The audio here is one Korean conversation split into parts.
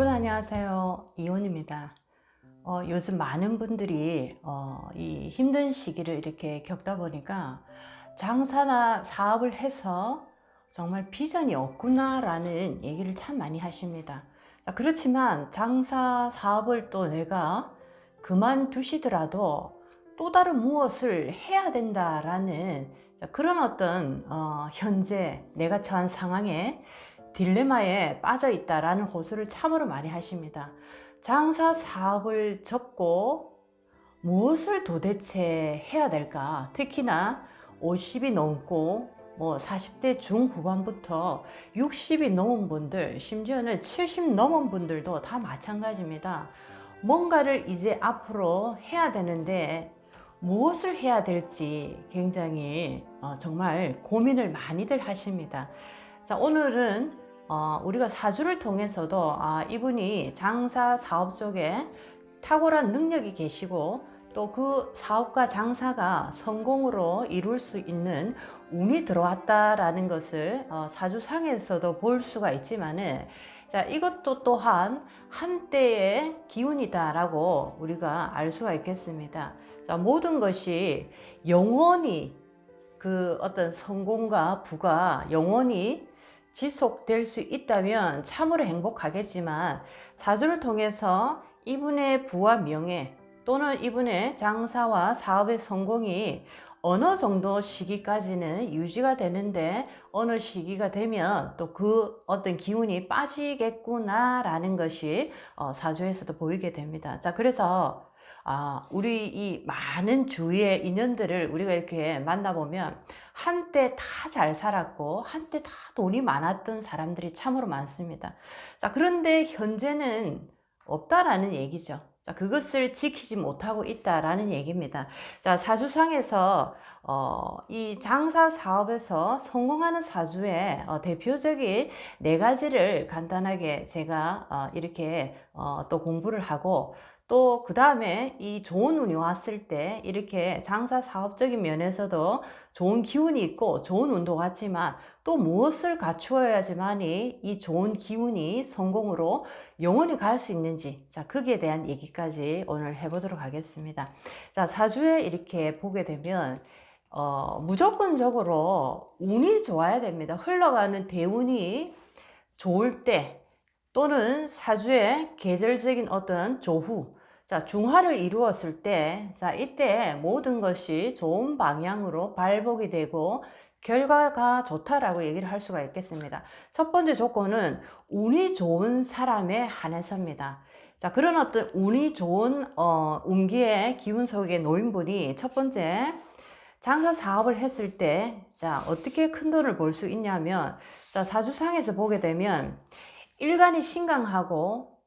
여러분 안녕하세요. 이혼입니다. 어, 요즘 많은 분들이 어, 이 힘든 시기를 이렇게 겪다 보니까 장사나 사업을 해서 정말 비전이 없구나 라는 얘기를 참 많이 하십니다. 자, 그렇지만 장사 사업을 또 내가 그만두시더라도 또 다른 무엇을 해야 된다라는 자, 그런 어떤 어, 현재 내가 처한 상황에 딜레마에 빠져 있다라는 호소를 참으로 많이 하십니다. 장사 사업을 접고 무엇을 도대체 해야 될까? 특히나 50이 넘고 뭐 40대 중후반부터 60이 넘은 분들, 심지어는 70 넘은 분들도 다 마찬가지입니다. 뭔가를 이제 앞으로 해야 되는데 무엇을 해야 될지 굉장히 어, 정말 고민을 많이들 하십니다. 자, 오늘은 어, 우리가 사주를 통해서도 아, 이분이 장사 사업 쪽에 탁월한 능력이 계시고 또 그 사업과 장사가 성공으로 이룰 수 있는 운이 들어왔다라는 것을 어, 사주상에서도 볼 수가 있지만은 자, 이것도 또한 한때의 기운이다라고 우리가 알 수가 있겠습니다. 자, 모든 것이 영원히 그 어떤 성공과 부가 영원히 지속될 수 있다면 참으로 행복하겠지만 사주를 통해서 이분의 부와 명예 또는 이분의 장사와 사업의 성공이 어느 정도 시기까지는 유지가 되는데 어느 시기가 되면 또 그 어떤 기운이 빠지겠구나 라는 것이 어, 사주에서도 보이게 됩니다. 자, 그래서 아, 우리 이 많은 주위의 인연들을 우리가 이렇게 만나보면 한때 다 잘 살았고 한때 다 돈이 많았던 사람들이 참으로 많습니다. 자, 그런데 현재는 없다라는 얘기죠. 자, 그것을 지키지 못하고 있다라는 얘기입니다. 자, 사주상에서 어, 이 장사 사업에서 성공하는 사주의 어, 대표적인 네 가지를 간단하게 제가 어, 이렇게 어, 또 공부를 하고 또 그 다음에 이 좋은 운이 왔을 때 이렇게 장사 사업적인 면에서도 좋은 기운이 있고 좋은 운도 같지만 또 무엇을 갖추어야지만이 이 좋은 기운이 성공으로 영원히 갈 수 있는지 자 거기에 대한 얘기까지 오늘 해보도록 하겠습니다. 자 사주에 이렇게 보게 되면 어, 무조건적으로 운이 좋아야 됩니다. 흘러가는 대운이 좋을 때 또는 사주의 계절적인 어떤 조후 자, 중화를 이루었을 때, 자, 이때 모든 것이 좋은 방향으로 발복이 되고 결과가 좋다라고 얘기를 할 수가 있겠습니다. 첫 번째 조건은 운이 좋은 사람에 한해서입니다. 자, 그런 어떤 운이 좋은, 어, 운기의 기운 속에 놓인 분이 첫 번째, 장사 사업을 했을 때, 자, 어떻게 큰 돈을 벌 수 있냐면, 자, 사주상에서 보게 되면, 일간이 신강하고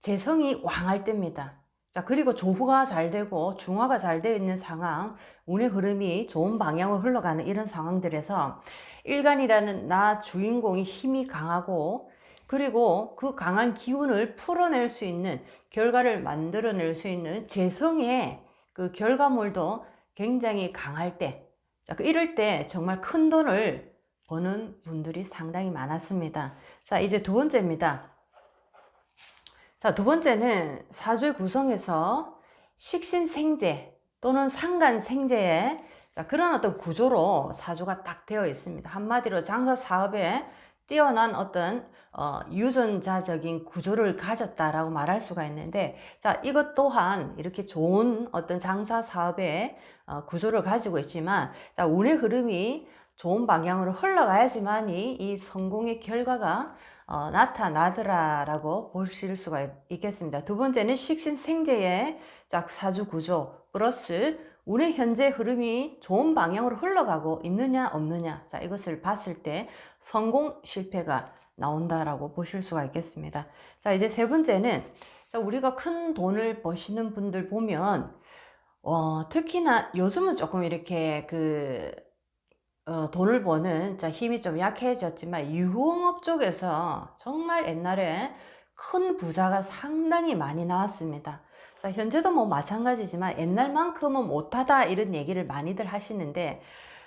재성이 왕할 때입니다. 자, 그리고 조후가 잘 되고 중화가 잘 되어 있는 상황, 운의 흐름이 좋은 방향으로 흘러가는 이런 상황들에서 일간이라는 나 주인공이 힘이 강하고 그리고 그 강한 기운을 풀어낼 수 있는 결과를 만들어낼 수 있는 재성의 그 결과물도 굉장히 강할 때, 자, 그 이럴 때 정말 큰 돈을 버는 분들이 상당히 많았습니다. 자, 이제 두 번째입니다. 자, 두 번째는 사주의 구성에서 식신생재 또는 상간생재의 그런 어떤 구조로 사주가 딱 되어 있습니다. 한마디로 장사 사업에 뛰어난 어떤 어, 유전자적인 구조를 가졌다라고 말할 수가 있는데, 자, 이것 또한 이렇게 좋은 어떤 장사 사업의 어, 구조를 가지고 있지만, 자, 운의 흐름이 좋은 방향으로 흘러가야지만이 이 성공의 결과가 어, 나타나더라라고 보실 수가 있겠습니다. 두 번째는 식신 생재의 사주 구조 플러스 운의 현재 흐름이 좋은 방향으로 흘러가고 있느냐 없느냐 자 이것을 봤을 때 성공 실패가 나온다라고 보실 수가 있겠습니다. 자 이제 세 번째는 자, 우리가 큰 돈을 버시는 분들 보면 어, 특히나 요즘은 조금 이렇게 그 어, 돈을 버는 자, 힘이 좀 약해졌지만 유흥업 쪽에서 정말 옛날에 큰 부자가 상당히 많이 나왔습니다. 자, 현재도 뭐 마찬가지지만 옛날만큼은 못하다 이런 얘기를 많이들 하시는데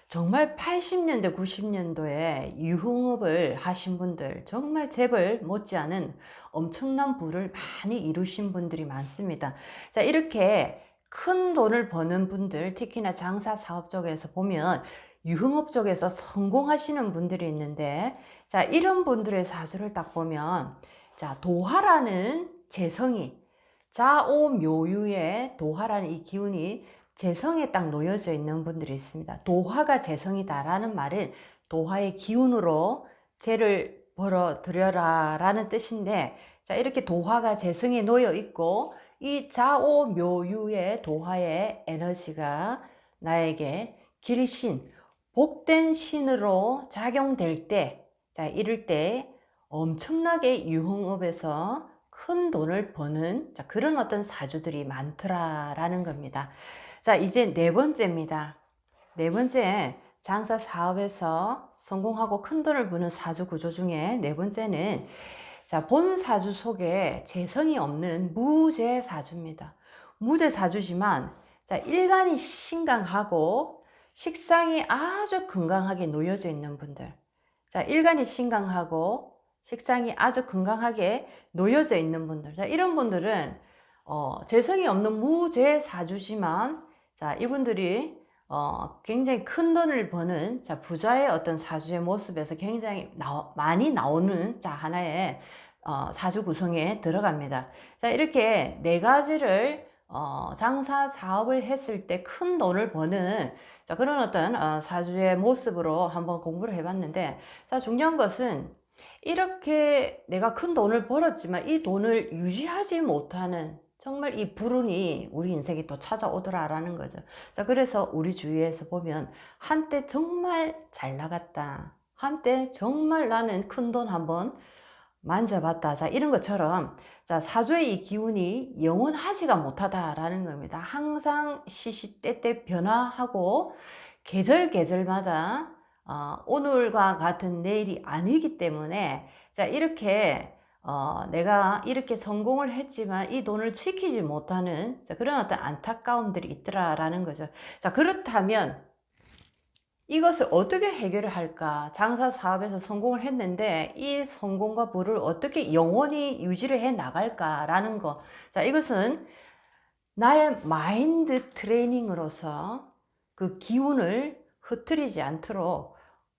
정말 80년대, 90년도에 유흥업을 하신 분들, 정말 재벌 못지않은 엄청난 부를 많이 이루신 분들이 많습니다. 자, 이렇게 큰 돈을 버는 분들, 특히나 장사 사업 쪽에서 보면 유흥업 쪽에서 성공하시는 분들이 있는데, 자, 이런 분들의 사주를 딱 보면, 자, 도화라는 재성이, 자오 묘유의 도화라는 이 기운이 재성에 딱 놓여져 있는 분들이 있습니다. 도화가 재성이다라는 말은 도화의 기운으로 재를 벌어 들여라 라는 뜻인데, 자, 이렇게 도화가 재성에 놓여 있고, 이 자오묘유의 도화의 에너지가 나에게 길신, 복된 신으로 작용될 때, 자, 이럴 때 엄청나게 유흥업에서 큰 돈을 버는 자, 그런 어떤 사주들이 많더라라는 겁니다. 자, 이제 네 번째입니다. 네 번째, 장사 사업에서 성공하고 큰 돈을 버는 사주 구조 중에 네 번째는 자, 본 사주 속에 재성이 없는 무재 사주입니다. 무재 사주지만 자, 일간이 신강하고 식상이 아주 건강하게 놓여져 있는 분들. 자, 일간이 신강하고 식상이 아주 건강하게 놓여져 있는 분들. 자, 이런 분들은 어, 재성이 없는 무재 사주지만 자, 이분들이 어, 굉장히 큰 돈을 버는 자, 부자의 어떤 사주의 모습에서 굉장히 나, 많이 나오는 자, 하나의 어, 사주 구성에 들어갑니다. 자, 이렇게 네 가지를 어, 장사 사업을 했을 때 큰 돈을 버는 자, 그런 어떤 어, 사주의 모습으로 한번 공부를 해봤는데 자, 중요한 것은 이렇게 내가 큰 돈을 벌었지만 이 돈을 유지하지 못하는 정말 이 불운이 우리 인생에 또 찾아오더라라는 거죠. 자, 그래서 우리 주위에서 보면 한때 정말 잘 나갔다. 한때 정말 나는 큰 돈 한번 만져봤다. 자, 이런 것처럼 자, 사주의 이 기운이 영원하지가 못하다라는 겁니다. 항상 시시때때 변화하고 계절 계절마다 어, 오늘과 같은 내일이 아니기 때문에 자, 이렇게 어, 내가 이렇게 성공을 했지만 이 돈을 지키지 못하는 자, 그런 어떤 안타까움들이 있더라라는 거죠. 자, 그렇다면 이것을 어떻게 해결을 할까? 장사 사업에서 성공을 했는데 이 성공과 부를 어떻게 영원히 유지를 해 나갈까라는 거. 자, 이것은 나의 마인드 트레이닝으로서 그 기운을 흐트리지 않도록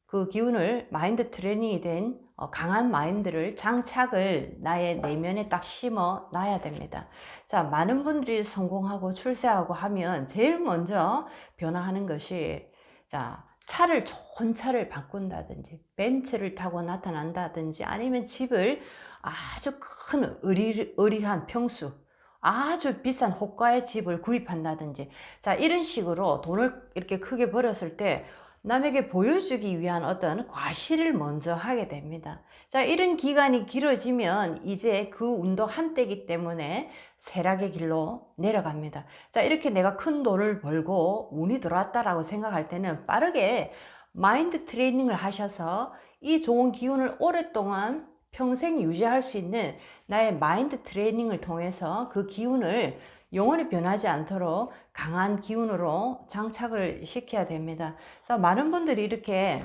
그 기운을 마인드 트레이닝이 된 어, 강한 마인드를 장착을 나의 내면에 딱 심어 놔야 됩니다. 자, 많은 분들이 성공하고 출세하고 하면 제일 먼저 변화하는 것이 자, 차를 좋은 차를 바꾼다든지 벤츠를 타고 나타난다든지 아니면 집을 아주 큰 의리, 의리한 평수 아주 비싼 호가의 집을 구입한다든지 자 이런 식으로 돈을 이렇게 크게 벌었을 때 남에게 보여주기 위한 어떤 과시를 먼저 하게 됩니다. 자, 이런 기간이 길어지면 이제 그 운도 한때기 때문에 세락의 길로 내려갑니다. 자, 이렇게 내가 큰 돈을 벌고 운이 들어왔다라고 생각할 때는 빠르게 마인드 트레이닝을 하셔서 이 좋은 기운을 오랫동안 평생 유지할 수 있는 나의 마인드 트레이닝을 통해서 그 기운을 영원히 변하지 않도록 강한 기운으로 장착을 시켜야 됩니다. 많은 분들이 이렇게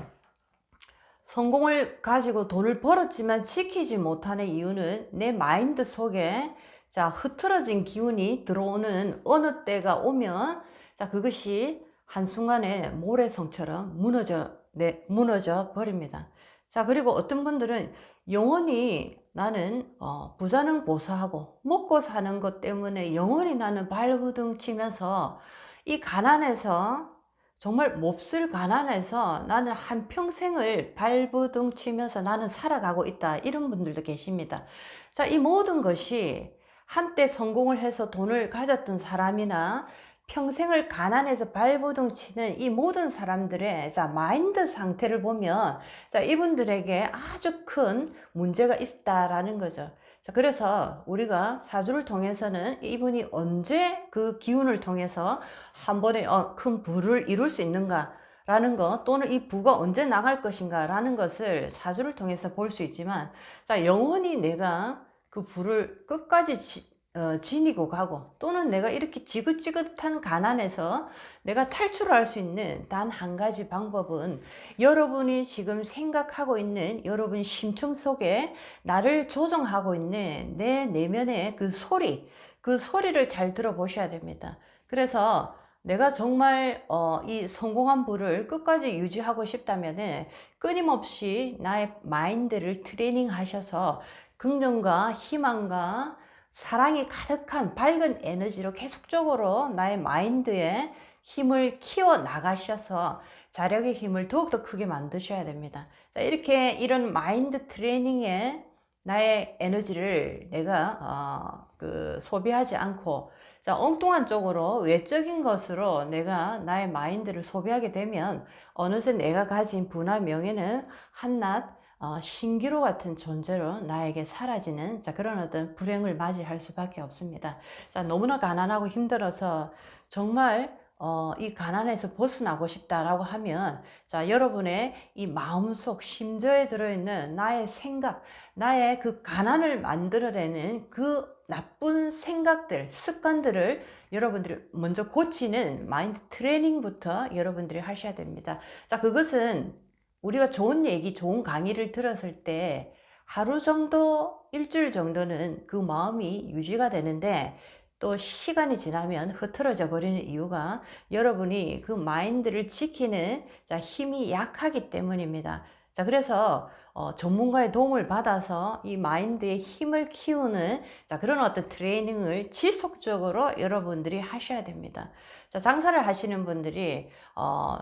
성공을 가지고 돈을 벌었지만 지키지 못하는 이유는 내 마인드 속에 자 흐트러진 기운이 들어오는 어느 때가 오면 자 그것이 한순간에 모래성처럼 무너져 네, 무너져 버립니다. 자 그리고 어떤 분들은 영원히 나는 어, 부자는 보수하고 먹고 사는 것 때문에 영원히 나는 발부둥 치면서 이 가난에서 정말 몹쓸 가난해서 나는 한 평생을 발부둥 치면서 나는 살아가고 있다. 이런 분들도 계십니다. 자, 이 모든 것이 한때 성공을 해서 돈을 가졌던 사람이나 평생을 가난해서 발버둥 치는 이 모든 사람들의 자, 마인드 상태를 보면 자, 이분들에게 아주 큰 문제가 있다라는 거죠. 자, 그래서 우리가 사주를 통해서는 이분이 언제 그 기운을 통해서 한 번에 어, 큰 부를 이룰 수 있는가 라는 것 또는 이 부가 언제 나갈 것인가 라는 것을 사주를 통해서 볼 수 있지만 자 영원히 내가 그 부를 끝까지 지, 어, 지니고 가고 또는 내가 이렇게 지긋지긋한 가난에서 내가 탈출할 수 있는 단 한 가지 방법은 여러분이 지금 생각하고 있는 여러분 심층 속에 나를 조정하고 있는 내 내면의 그 소리, 그 소리를 잘 들어보셔야 됩니다. 그래서 내가 정말 어, 이 성공한 부를 끝까지 유지하고 싶다면은 끊임없이 나의 마인드를 트레이닝 하셔서 긍정과 희망과 사랑이 가득한 밝은 에너지로 계속적으로 나의 마인드에 힘을 키워 나가셔서 자력의 힘을 더욱더 크게 만드셔야 됩니다. 자, 이렇게 이런 마인드 트레이닝에 나의 에너지를 내가 어, 그 소비하지 않고 자, 엉뚱한 쪽으로 외적인 것으로 내가 나의 마인드를 소비하게 되면 어느새 내가 가진 부나 명예는 한낱 어, 신기루 같은 존재로 나에게 사라지는 자, 그런 어떤 불행을 맞이할 수밖에 없습니다. 자, 너무나 가난하고 힘들어서 정말 어, 이 가난에서 벗어나고 싶다라고 하면 자, 여러분의 이 마음속 심저에 들어있는 나의 생각, 나의 그 가난을 만들어내는 그 나쁜 생각들, 습관들을 여러분들이 먼저 고치는 마인드 트레이닝부터 여러분들이 하셔야 됩니다. 자, 그것은 우리가 좋은 얘기, 좋은 강의를 들었을 때 하루 정도, 일주일 정도는 그 마음이 유지가 되는데 또 시간이 지나면 흐트러져 버리는 이유가 여러분이 그 마인드를 지키는 자, 힘이 약하기 때문입니다. 자, 그래서 어, 전문가의 도움을 받아서 이 마인드의 힘을 키우는 자, 그런 어떤 트레이닝을 지속적으로 여러분들이 하셔야 됩니다. 자, 장사를 하시는 분들이 어,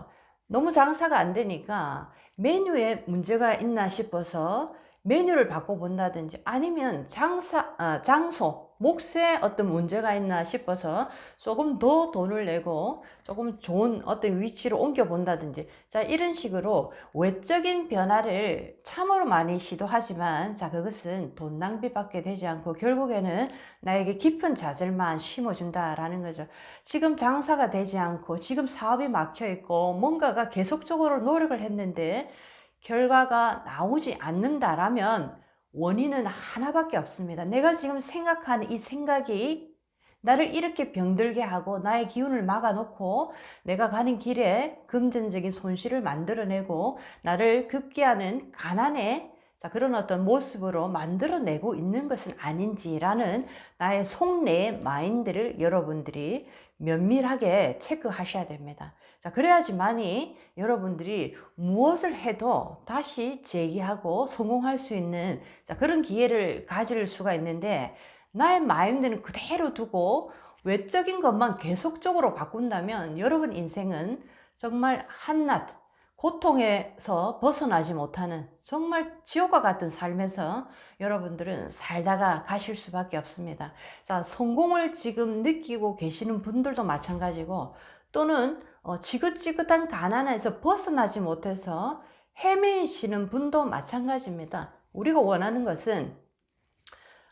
너무 장사가 안 되니까 메뉴에 문제가 있나 싶어서 메뉴를 바꿔본다든지 아니면 장사, 아, 장소, 몫에 어떤 문제가 있나 싶어서 조금 더 돈을 내고 조금 좋은 어떤 위치로 옮겨본다든지 자, 이런 식으로 외적인 변화를 참으로 많이 시도하지만 자, 그것은 돈 낭비밖에 되지 않고 결국에는 나에게 깊은 좌절만 심어준다라는 거죠. 지금 장사가 되지 않고 지금 사업이 막혀 있고 뭔가가 계속적으로 노력을 했는데 결과가 나오지 않는다라면 원인은 하나밖에 없습니다. 내가 지금 생각하는 이 생각이 나를 이렇게 병들게 하고 나의 기운을 막아놓고 내가 가는 길에 금전적인 손실을 만들어내고 나를 급기하는 가난의 자, 그런 어떤 모습으로 만들어내고 있는 것은 아닌지라는 나의 속내의 마인드를 여러분들이 면밀하게 체크하셔야 됩니다. 자, 그래야지만이 여러분들이 무엇을 해도 다시 재기하고 성공할 수 있는 자, 그런 기회를 가질 수가 있는데 나의 마인드는 그대로 두고 외적인 것만 계속적으로 바꾼다면 여러분 인생은 정말 한낱 고통에서 벗어나지 못하는 정말 지옥과 같은 삶에서 여러분들은 살다가 가실 수밖에 없습니다. 자, 성공을 지금 느끼고 계시는 분들도 마찬가지고 또는 어, 지긋지긋한 가난에서 벗어나지 못해서 헤매시는 분도 마찬가지입니다. 우리가 원하는 것은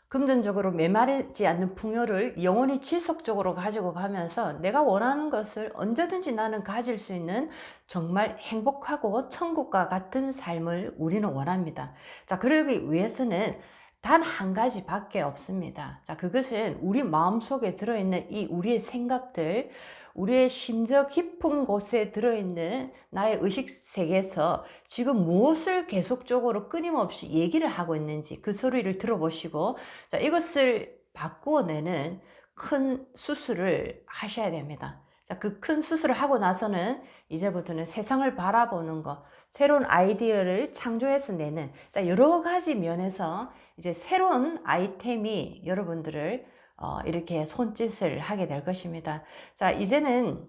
금전적으로 메마르지 않는 풍요를 영원히 지속적으로 가지고 가면서 내가 원하는 것을 언제든지 나는 가질 수 있는 정말 행복하고 천국과 같은 삶을 우리는 원합니다. 자, 그러기 위해서는 단 한 가지 밖에 없습니다. 자, 그것은 우리 마음속에 들어있는 이 우리의 생각들, 우리의 심저 깊은 곳에 들어있는 나의 의식 세계에서 지금 무엇을 계속적으로 끊임없이 얘기를 하고 있는지 그 소리를 들어보시고 자, 이것을 바꾸어내는 큰 수술을 하셔야 됩니다. 자, 그 큰 수술을 하고 나서는 이제부터는 세상을 바라보는 것, 새로운 아이디어를 창조해서 내는 자, 여러 가지 면에서 이제 새로운 아이템이 여러분들을 어, 이렇게 손짓을 하게 될 것입니다. 자, 이제는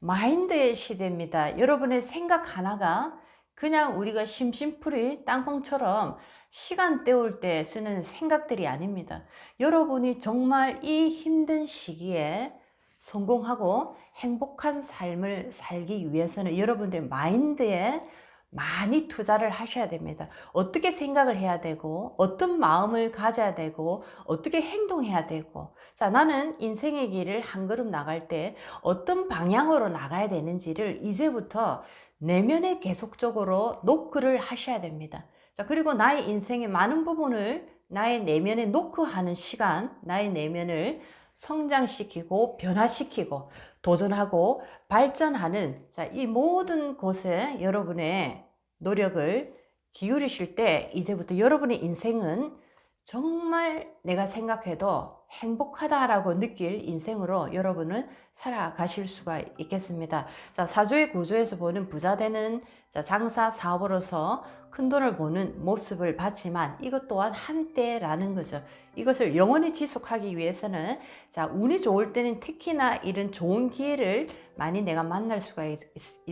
마인드의 시대입니다. 여러분의 생각 하나가 그냥 우리가 심심풀이 땅콩처럼 시간 때울 때 쓰는 생각들이 아닙니다. 여러분이 정말 이 힘든 시기에 성공하고 행복한 삶을 살기 위해서는 여러분들의 마인드에 많이 투자를 하셔야 됩니다. 어떻게 생각을 해야 되고, 어떤 마음을 가져야 되고, 어떻게 행동해야 되고. 자, 나는 인생의 길을 한 걸음 나갈 때 어떤 방향으로 나가야 되는지를 이제부터 내면에 계속적으로 노크를 하셔야 됩니다. 자, 그리고 나의 인생의 많은 부분을 나의 내면에 노크하는 시간, 나의 내면을 성장시키고 변화시키고 도전하고 발전하는 자, 이 모든 곳에 여러분의 노력을 기울이실 때 이제부터 여러분의 인생은 정말 내가 생각해도 행복하다라고 느낄 인생으로 여러분은 살아가실 수가 있겠습니다. 자, 사주의 구조에서 보는 부자 되는 자, 장사 사업으로서 큰 돈을 버는 모습을 봤지만 이것 또한 한때라는 거죠. 이것을 영원히 지속하기 위해서는 자, 운이 좋을 때는 특히나 이런 좋은 기회를 많이 내가 만날 수가 있,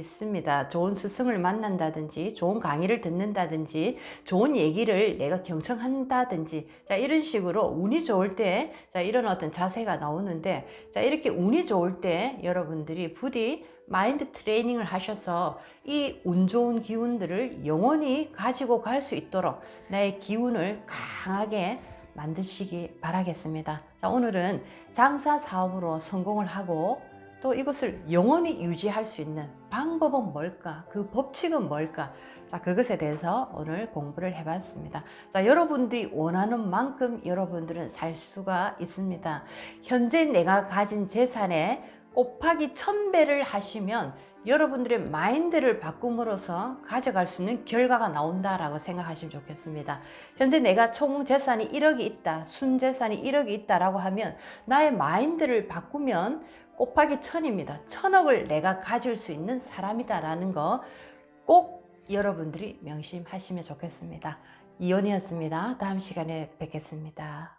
습니다 좋은 스승을 만난다든지, 좋은 강의를 듣는다든지, 좋은 얘기를 내가 경청한다든지, 자, 이런 식으로 운이 좋을 때, 자, 이런 어떤 자세가 나오는데, 자, 이렇게 운이 좋을 때 여러분들이 부디 마인드 트레이닝을 하셔서 이 운 좋은 기운들을 영원히 가지고 갈 수 있도록 나의 기운을 강하게 만드시기 바라겠습니다. 자, 오늘은 장사 사업으로 성공을 하고 또 이것을 영원히 유지할 수 있는 방법은 뭘까? 그 법칙은 뭘까? 자, 그것에 대해서 오늘 공부를 해봤습니다. 자, 여러분들이 원하는 만큼 여러분들은 살 수가 있습니다. 현재 내가 가진 재산에 곱하기 천배를 하시면 여러분들의 마인드를 바꿈으로써 가져갈 수 있는 결과가 나온다라고 생각하시면 좋겠습니다. 현재 내가 총 재산이 1억이 있다, 순 재산이 1억이 있다라고 하면 나의 마인드를 바꾸면 곱하기 천입니다. 천억을 내가 가질 수 있는 사람이다라는 거 꼭 여러분들이 명심하시면 좋겠습니다. 이온이었습니다. 다음 시간에 뵙겠습니다.